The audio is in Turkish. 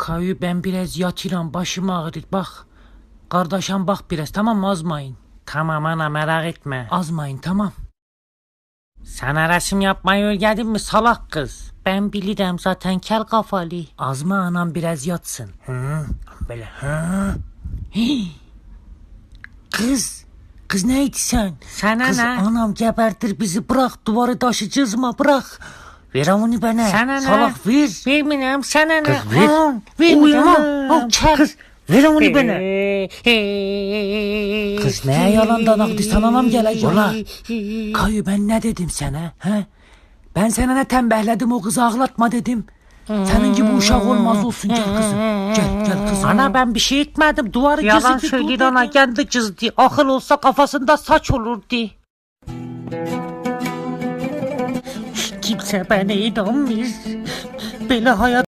Kayu ben biraz yatıram başım ağrır bak. Kardeşim bak biraz tamam mı azmayın. Tamam ana merak etme. Azmayın tamam. Sana resim yapmayı öğrendin mi salak kız? Ben bilirim zaten kel kafalı. Azma anam biraz yatsın. Hı, böyle hı. Hii. Kız. Kız neydi sen? Sana Kız ne? anam gebertir bizi bırak duvarı taşı cızma bırak. Ver onu bana. Sana ne? Salak ver. Vermiyorum sana ne? Kız ver. Aman. Uyan. Al, kel. Kız ver onu bana. Kız ne yalandan aktı sana mı gelecek? Ola. Kayu ben ne dedim sana? He? Ben sana ne tembehledim o kızı ağlatma dedim. Senin gibi uşak olmaz olsun gel kızım. Gel gel kızım. Ana ben bir şey etmedim. Duvarı Yalan Dur ana kendi cızdı. Akıl olsa kafasında saç olurdu. Kimse bana inanmıyor. Böyle hayat